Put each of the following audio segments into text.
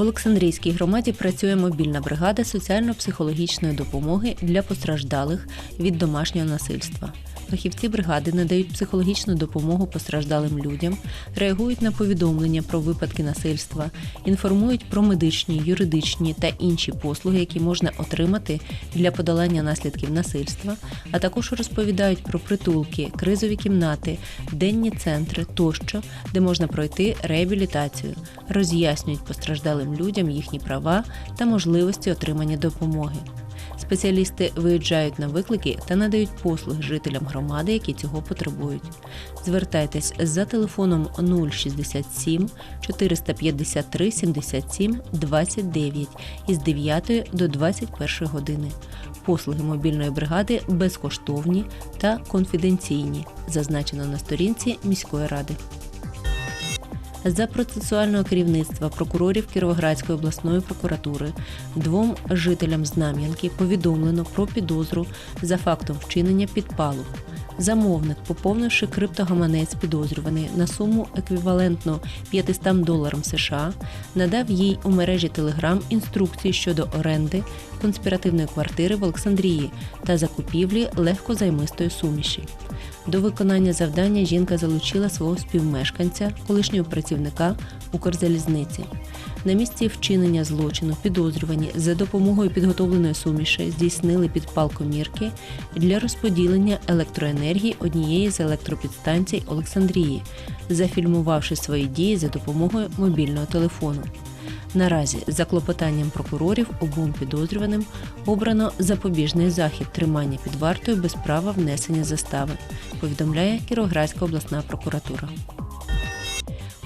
Олександрійській громаді працює мобільна бригада соціально-психологічної допомоги для постраждалих від домашнього насильства. Фахівці бригади надають психологічну допомогу постраждалим людям, реагують на повідомлення про випадки насильства, інформують про медичні, юридичні та інші послуги, які можна отримати для подолання наслідків насильства, а також розповідають про притулки, кризові кімнати, денні центри тощо, де можна пройти реабілітацію, роз'яснюють постраждалим людям їхні права та можливості отримання допомоги. Спеціалісти виїжджають на виклики та надають послуги жителям громади, які цього потребують. Звертайтесь за телефоном 067 453 77 29 із 9 до 21 години. Послуги мобільної бригади безкоштовні та конфіденційні, зазначено на сторінці міської ради. За процесуального керівництва прокурорів Кіровоградської обласної прокуратури двом жителям Знам'янки повідомлено про підозру за фактом вчинення підпалу. Замовник, поповнивши криптогаманець підозрюваний на суму еквівалентну 500 доларам США, надав їй у мережі Telegram інструкції щодо оренди конспіративної квартири в Олександрії та закупівлі легкозаймистої суміші. До виконання завдання жінка залучила свого співмешканця, колишнього працівника Укрзалізниці. На місці вчинення злочину підозрювані за допомогою підготовленої суміші здійснили підпал комірки для розподілення електроенергії однієї з електропідстанцій Олександрії, зафільмувавши свої дії за допомогою мобільного телефону. Наразі за клопотанням прокурорів обом підозрюваним обрано запобіжний захід тримання під вартою без права внесення застави, повідомляє Кіровоградська обласна прокуратура.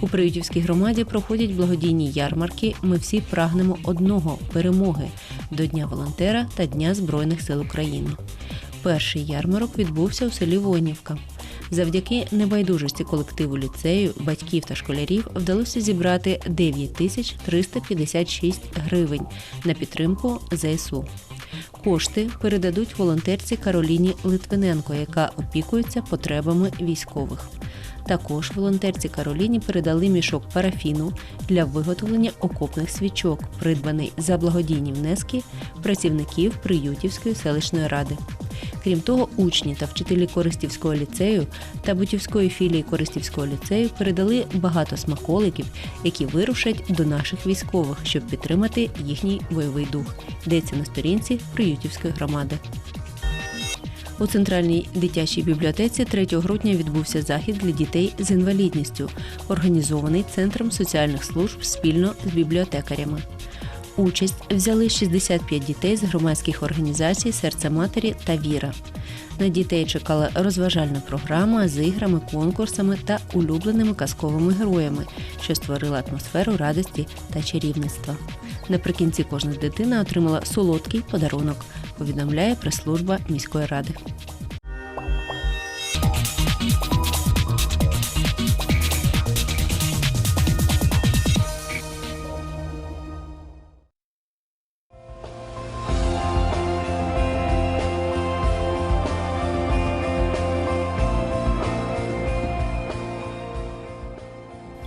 У Приютівській громаді проходять благодійні ярмарки. Ми всі прагнемо одного перемоги до Дня волонтера та Дня Збройних сил України. Перший ярмарок відбувся у селі Вонівка. Завдяки небайдужості колективу ліцею, батьків та школярів вдалося зібрати 9 тисяч 356 гривень на підтримку ЗСУ. Кошти передадуть волонтерці Кароліні Литвиненко, яка опікується потребами військових. Також волонтерці Кароліні передали мішок парафіну для виготовлення окопних свічок, придбаний за благодійні внески працівників Приютівської селищної ради. Крім того, учні та вчителі Користівського ліцею та Бутівської філії Користівського ліцею передали багато смаколиків, які вирушать до наших військових, щоб підтримати їхній бойовий дух. Йдеться на сторінці Приютівської громади. У центральній дитячій бібліотеці 3 грудня відбувся захід для дітей з інвалідністю, організований Центром соціальних служб спільно з бібліотекарями. Участь взяли 65 дітей з громадських організацій Серце матері та Віра. На дітей чекала розважальна програма з іграми, конкурсами та улюбленими казковими героями, що створила атмосферу радості та чарівництва. Наприкінці кожна дитина отримала солодкий подарунок, повідомляє прес-служба міської ради.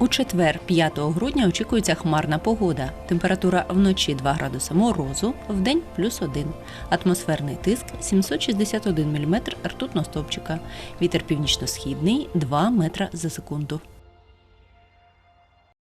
Четвер, 5 грудня, очікується хмарна погода. Температура вночі 2 градуси морозу, вдень плюс 1. Атмосферний тиск 761 мм ртутного стовпчика. Вітер північно-східний 2 метра за секунду.